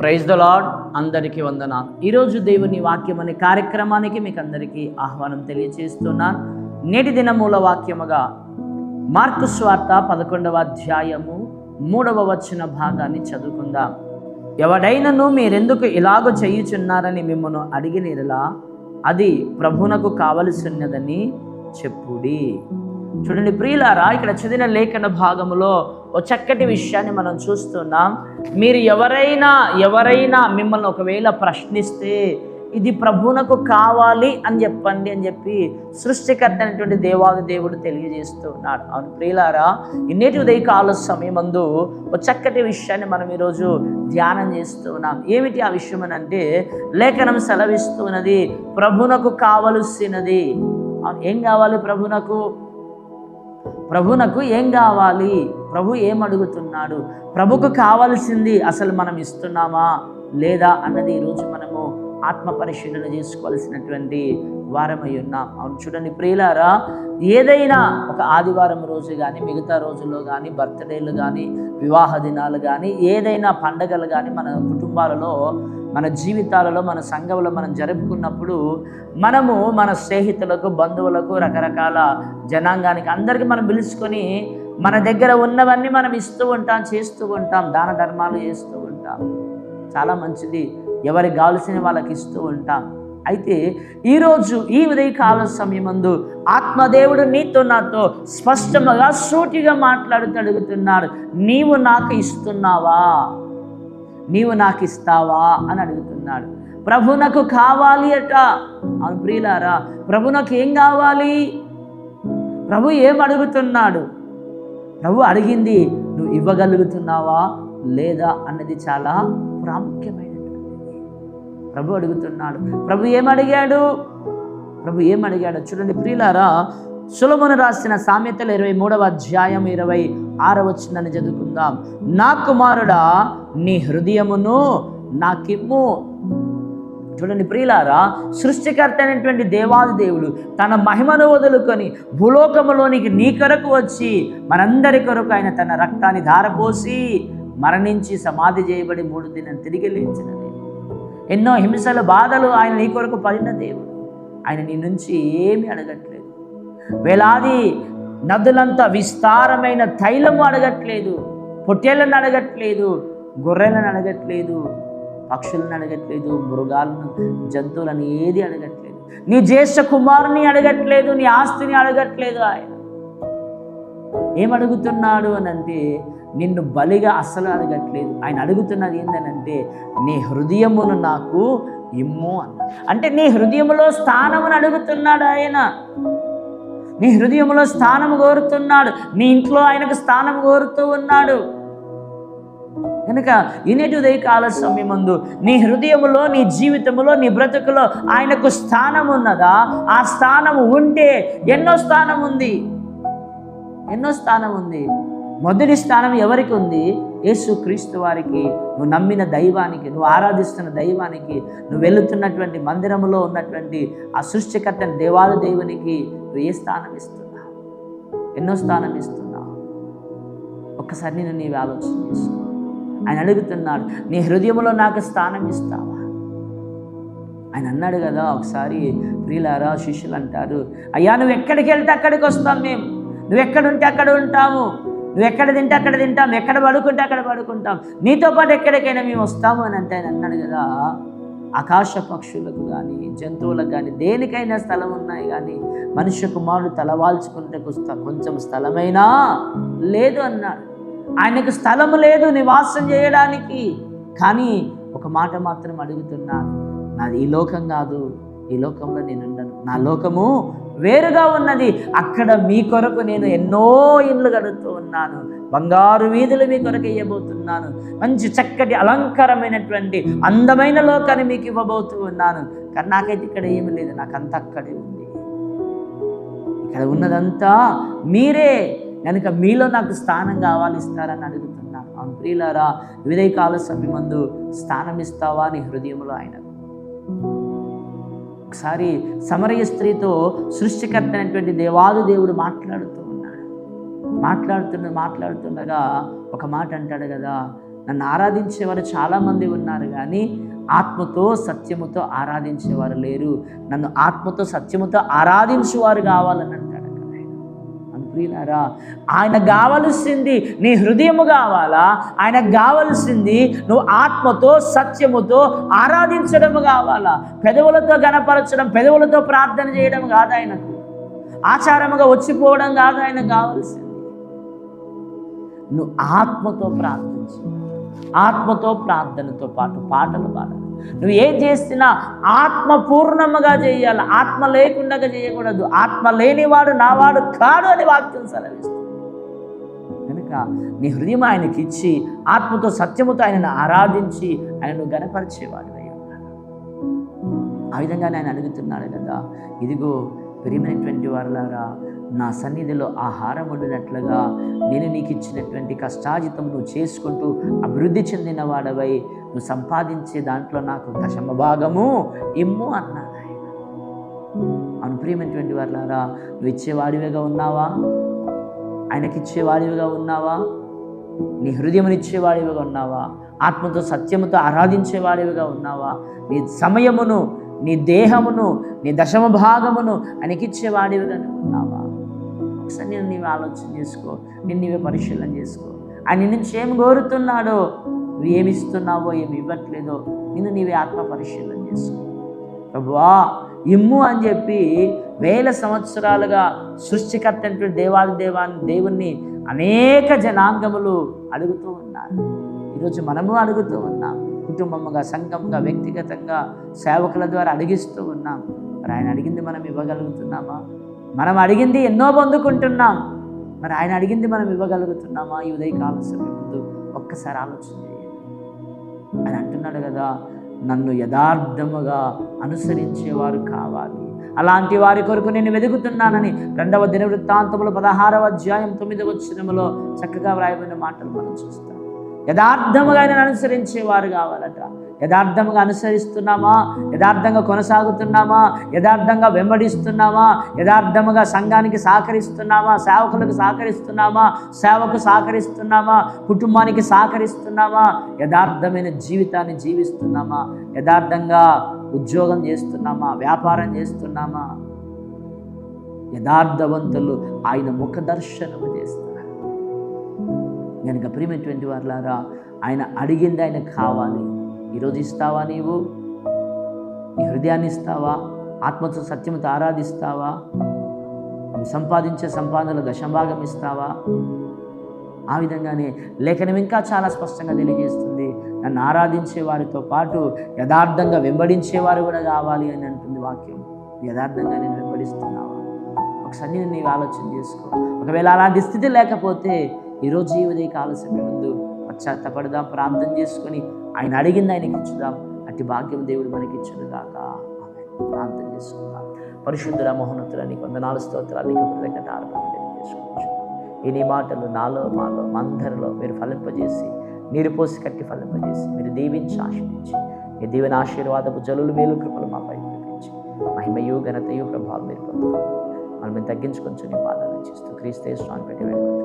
Praise the lord అందరికీ వందనాలు. ఈరోజు దేవుని వాక్యం అనే కార్యక్రమానికి మీకు అందరికీ ఆహ్వానం తెలియజేస్తున్నాను నేటి దిన మూల వాక్యముగా మార్కు స్వార్త పదకొండవ అధ్యాయము మూడవ వచ్చిన భాగాన్ని చదువుకుందాం. ఎవడైనను మీరెందుకు ఇలాగ చేయుచున్నారని మిమ్మల్ని అడిగినలా అది ప్రభునకు కావలసినదని చెప్పుడి. చూడండి ప్రియులారా ఇక్కడ చదివిన లేఖన భాగములో ఓ చక్కటి విషయాన్ని మనం చూస్తున్నాం. మీరు ఎవరైనా ఎవరైనా మిమ్మల్ని ఒకవేళ ప్రశ్నిస్తే ఇది ప్రభునకు కావాలి అని చెప్పండి అని చెప్పి సృష్టికర్త అయినటువంటి దేవాది దేవుడు తెలియజేస్తూ ఉన్నాడు. అవును ప్రియులారా ఇన్నేటి ఉదయకాల సమయమందు ఒక చక్కటి విషయాన్ని మనం ఈరోజు ధ్యానం చేస్తూ ఉన్నాం. ఏమిటి ఆ విషయం అని అంటే లేఖనం సెలవిస్తున్నది ప్రభునకు కావలసినది. ఏం కావాలి ప్రభునకు ప్రభునకు ఏం కావాలి? ప్రభు ఏం అడుగుతున్నాడు ప్రభుకు కావాల్సింది అసలు మనం ఇస్తున్నామా? లేదా అన్నది ఈరోజు మనము ఆత్మ పరిశీలన చేసుకోవాల్సినటువంటి వారమై ఉన్నాం. అవును చూడండి ప్రియులారా ఏదైనా ఒక ఆదివారం రోజు కానీ మిగతా రోజుల్లో కానీ బర్త్డేలు కానీ వివాహ దినాలు కానీ ఏదైనా పండగలు కానీ మన కుటుంబాలలో మన జీవితాలలో మన సంఘంలో మనం జరుపుకున్నప్పుడు మనము మన స్నేహితులకు బంధువులకు రకరకాల జనాంగానికి అందరికీ మనం పిలుచుకొని మన దగ్గర ఉన్నవన్నీ మనం ఇస్తూ ఉంటాం చేస్తూ ఉంటాం దాన ధర్మాలు చేస్తూ ఉంటాం. చాలా మంచిది. ఎవరికి కావాల్సిన వాళ్ళకి ఇస్తూ ఉంటాం. అయితే ఈరోజు ఈ ఉదయకాల సమయమందు ఆత్మదేవుడు నీతో నాతో స్పష్టముగా సూటిగా మాట్లాడుతూ అడుగుతున్నాడు నీవు నాకు ఇస్తున్నావా? నీవు నాకు ఇస్తావా అని అడుగుతున్నాడు. ప్రభునకు కావాలి అట. అవును ప్రియులారా ప్రభునకు ఏం కావాలి? ప్రభు ఏం అడుగుతున్నాడు? ప్రభు అడిగింది నువ్వు ఇవ్వగలుగుతున్నావా లేదా? అన్నది చాలా ప్రాముఖ్యమైనటువంటిది. ప్రభు అడుగుతున్నాడు. ప్రభు ఏం అడిగాడు? ప్రభు ఏం అడిగాడు? చూడండి ప్రియులారా సులభను రాసిన సామెతలు ఇరవై మూడవ అధ్యాయం ఇరవై ఆరవచ్చిందని చదువుకుందాం. నా కుమారుడా నీ హృదయమును నాకిమ్ము. చూడండి ప్రియులారా సృష్టికర్త అయినటువంటి దేవాది దేవుడు తన మహిమను వదులుకొని భూలోకములోనికి నీ కొరకు వచ్చి మనందరి కొరకు ఆయన తన రక్తాన్ని ధారపోసి మరణించి సమాధి చేయబడి మూడు దినం తిరిగి లేచిన దేవుడు. ఎన్నో హింసల బాధలు ఆయన నీ కొరకు పడిన దేవుడు. ఆయన నీ నుంచి ఏమి అడగట్లేదు. వేలాది నదులంతా విస్తారమైన తైలము అడగట్లేదు పొట్టేళ్ళను అడగట్లేదు గొర్రెలను అడగట్లేదు పక్షులను అడగట్లేదు మృగాలను జంతువులను ఏది అడగట్లేదు. నీ జ్యేష్ఠ కుమారుని అడగట్లేదు నీ ఆస్తిని అడగట్లేదు ఆయన. ఏం అడుగుతున్నాడు అని అంటే నిన్ను బలిగా అస్సలు అడగట్లేదు. ఆయన అడుగుతున్నది ఏంటనంటే నీ హృదయమును నాకు ఇమ్ము అన్న అంటే నీ హృదయములో స్థానమును అడుగుతున్నాడు ఆయన. నీ హృదయంలో స్థానం కోరుతున్నాడు. నీ ఇంట్లో ఆయనకు స్థానం కోరుతూ ఉన్నాడు. కనుక ఇనేటి ఉదయకాల సమయమందు నీ హృదయములో నీ జీవితంలో నీ బ్రతుకులో ఆయనకు స్థానం ఉన్నదా? ఆ స్థానం ఉంటే ఎన్నో స్థానం ఉంది ఎన్నో స్థానం ఉంది మొదటి స్థానం ఎవరికి ఉంది? యేసుక్రీస్తు వారికి నువ్వు నమ్మిన దైవానికి నువ్వు ఆరాధిస్తున్న దైవానికి నువ్వు వెళుతున్నటువంటి మందిరములో ఉన్నటువంటి ఆ సృష్టికర్త దేవాల దేవునికి నువ్వు ఏ స్థానం ఇస్తున్నావు? ఎన్నో స్థానం ఇస్తున్నావు? ఒక్కసారి నేను నీవు ఆలోచన చేసుకో. ఆయన అడుగుతున్నాడు నీ హృదయంలో నాకు స్థానం ఇస్తావా? ఆయన అన్నాడు కదా ఒకసారి ప్రియులారా శిష్యులు అంటారు అయ్యా నువ్వు ఎక్కడికి వెళ్తే అక్కడికి వస్తాం మేము. నువ్వు ఎక్కడుంటే అక్కడ ఉంటాము. నువ్వు ఎక్కడ తింటే అక్కడ తింటాం ఎక్కడ పడుకుంటే అక్కడ పడుకుంటాం. నీతో పాటు ఎక్కడికైనా మేము వస్తాము అని అంటే ఆయన అన్నాడు కదా ఆకాశ పక్షులకు కానీ జంతువులకు కానీ దేనికైనా స్థలం ఉన్నాయి కానీ మనుష్య కుమారుడు తలవాల్చుకుంటే కొంచెం స్థలమైనా లేదు అన్నాడు. ఆయనకు స్థలము లేదు నివాసం చేయడానికి. కానీ ఒక మాట మాత్రం అడుగుతున్నాను. నాది ఈ లోకం కాదు. ఈ లోకంలో నేను ఉండను నా లోకము వేరుగా ఉన్నది. అక్కడ మీ కొరకు నేను ఎన్నో ఇండ్లు కడుతూ ఉన్నాను. బంగారు వీధులు మీ కొరకు ఇవ్వబోతున్నాను మంచి చక్కటి అలంకారమైనటువంటి అందమైన లోకాన్ని మీకు ఇవ్వబోతూ ఉన్నాను. కానీ నాకైతే ఇక్కడ ఏమి లేదు. నాకంతా అక్కడే ఉంది. ఇక్కడ ఉన్నదంతా మీరే. కనుక మీలో నాకు స్థానం కావాలి ఇస్తారని అడుగుతున్నాను. అవును ప్రియులారా విదయ కాల సమయమందు స్థానం ఇస్తావా అని హృదయంలో ఆయన? ఒకసారి సమరయ స్త్రీతో సృష్టికర్త అయినటువంటి దేవాది దేవుడు మాట్లాడుతూ ఉన్నాడు. మాట్లాడుతున్న మాట్లాడుతుండగా ఒక మాట అంటాడు కదా నన్ను ఆరాధించేవారు చాలామంది ఉన్నారు కానీ ఆత్మతో సత్యముతో ఆరాధించేవారు లేరు. నన్ను ఆత్మతో సత్యముతో ఆరాధించేవారు కావాలని ప్రియులారా ఆయన కావలసింది నీ హృదయము కావాలా? ఆయన కావలసింది నువ్వు ఆత్మతో సత్యముతో ఆరాధించడం కావాలా? పెదవులతో గనపరచడం పెదవులతో ప్రార్థన చేయడం కాదు ఆయనకు. ఆచారముగా వచ్చిపోవడం కాదు ఆయన కావలసింది నువ్వు ఆత్మతో ప్రార్థించు. ఆత్మతో ప్రార్థనతో పాటు పాటలు పాడాలి నువ్వు ఏం చేసినా ఆత్మ పూర్ణముగా చేయాలి. ఆత్మ లేకుండా చేయకూడదు. ఆత్మ లేనివాడు నావాడు కాడు అని వాక్యం సెలవిస్తుంది. కనుక నీ హృదయం ఆయనకి ఇచ్చి ఆత్మతో సత్యముతో ఆయనను ఆరాధించి ఆయనను గనపరిచేవాడు అయి ఆ విధంగా ఆయన అడుగుతున్నాడు కదా ఇదిగో ప్రియమైనటువంటి వారులారా నా సన్నిధిలో ఆహారం వండినట్లుగా నేను నీకు ఇచ్చినటువంటి కష్టాజితం నువ్వు చేసుకుంటూ అభివృద్ధి చెందిన వాడవై నువ్వు సంపాదించే దాంట్లో నాకు దశమ భాగము ఇమ్ము అన్నాడు ఆయన. అనుప్రియమైనటువంటి వారులారా నువ్వు ఇచ్చేవాడివిగా ఉన్నావా? ఆయనకిచ్చేవాడివిగా ఉన్నావా? నీ హృదయమునిచ్చేవాడివిగా ఉన్నావా? ఆత్మతో సత్యముతో ఆరాధించేవాడివిగా ఉన్నావా? నీ సమయమును నీ దేహమును నీ దశమ భాగమును ఆయనకిచ్చేవాడివిగా ఉన్నావా ఒకసారి నేను నీవు ఆలోచన చేసుకో. నేను నీవే పరిశీలన చేసుకో. ఆయన నుంచి ఏం కోరుతున్నాడో నువ్వు ఏమి ఇస్తున్నావో ఏమి ఇవ్వట్లేదో నిన్ను నీవే ఆత్మ పరిశీలన చేసుకో. ప్రభువా ఇమ్ము అని చెప్పి వేల సంవత్సరాలుగా సృష్టికర్త అయినటువంటి దేవాది దేవాన్ని దేవుణ్ణి అనేక జనాంగములు అడుగుతూ ఉన్నారు. ఈరోజు మనము అడుగుతూ ఉన్నాం. కుటుంబముగా సంఘంగా వ్యక్తిగతంగా సేవకుల ద్వారా అడిగిస్తూ ఉన్నాం. మరి ఆయన అడిగింది మనం ఇవ్వగలుగుతున్నామా? మనం అడిగింది ఎన్నో పొందుకుంటున్నాం. మరి ఆయన అడిగింది మనం ఇవ్వగలుగుతున్నామా? ఈ ఉదయకాల సమయం ముందు ఒక్కసారి ఆలోచన చేయండి. ఆయన అంటున్నాడు కదా నన్ను యథార్థముగా అనుసరించేవారు కావాలి. అలాంటి వారి కొరకు నేను వెతుకుతున్నానని రెండవ దిన వృత్తాంతములు పదహారవ అధ్యాయం తొమ్మిదవ వచ్చినములో చక్కగా వ్రాయబడిన మాటలు మనం చూస్తాం. యథార్థముగా ఆయన అనుసరించేవారు కావాలట. యథార్థముగా అనుసరిస్తున్నామా? యథార్థంగా కొనసాగుతున్నామా? యథార్థంగా వెంబడిస్తున్నామా? యథార్థముగా సంఘానికి సహకరిస్తున్నామా? సేవకులకు సహకరిస్తున్నామా? సేవకు సహకరిస్తున్నామా? కుటుంబానికి సహకరిస్తున్నామా? యథార్థమైన జీవితాన్ని జీవిస్తున్నామా? యథార్థంగా ఉద్యోగం చేస్తున్నామా? వ్యాపారం చేస్తున్నామా? యథార్థవంతులు ఆయన ముఖ దర్శనము చేస్తున్నారు కనుక ప్రియమైనటువంటి వారులారా ఆయన అడిగింది ఆయన కావాలి. ఈరోజు ఇస్తావా నీవు? నీ హృదయాన్ని ఇస్తావా? ఆత్మతో సత్యంతో ఆరాధిస్తావా? సంపాదించే సంపాదనలో దశభాగం ఇస్తావా? ఆ విధంగానే లేఖనం ఇంకా చాలా స్పష్టంగా తెలియజేస్తుంది. నన్ను ఆరాధించే వారితో పాటు యథార్థంగా వెంబడించేవారు కూడా కావాలి అని అంటుంది వాక్యం. యథార్థంగా నేను వెంబడిస్తున్నావా? ఒకసారి నేను నీవు ఆలోచన చేసుకో. ఒకవేళ అలాంటి స్థితి లేకపోతే ఈరోజు ఈ ఉదయ కాల సమయం ముందు పశ్చాత్తపడదాం ప్రార్థన చేసుకొని ఆయన అడిగింది ఆయనకి ఇచ్చుదాం. అట్టి భాగ్యం దేవుడు మనకి ఇచ్చునుగాక. ప్రార్థన చేసుకుందాం. పరిశుద్ధుల మోహనతులని నీకు వందనాలు స్తోత్రాలు నీకు ఆర్పణ మాటలు నాలో మాలో మందరిలో మీరు ఫలింపజేసి నీరు పోసి కట్టి ఫలింపజేసి మీరు దీవించి ఆశీర్వించి మీ దీవెన ఆశీర్వాదపు జలులు మేలు కృపలు మాపై కురిపించి మహిమయు ఘనతయు ప్రభావం మీరు పొందుతారు మనం మేము తగ్గించుకొని నీ పాదాలు చేస్తూ క్రీస్తే స్వామి పెట్టి వేడుకుంటున్నాం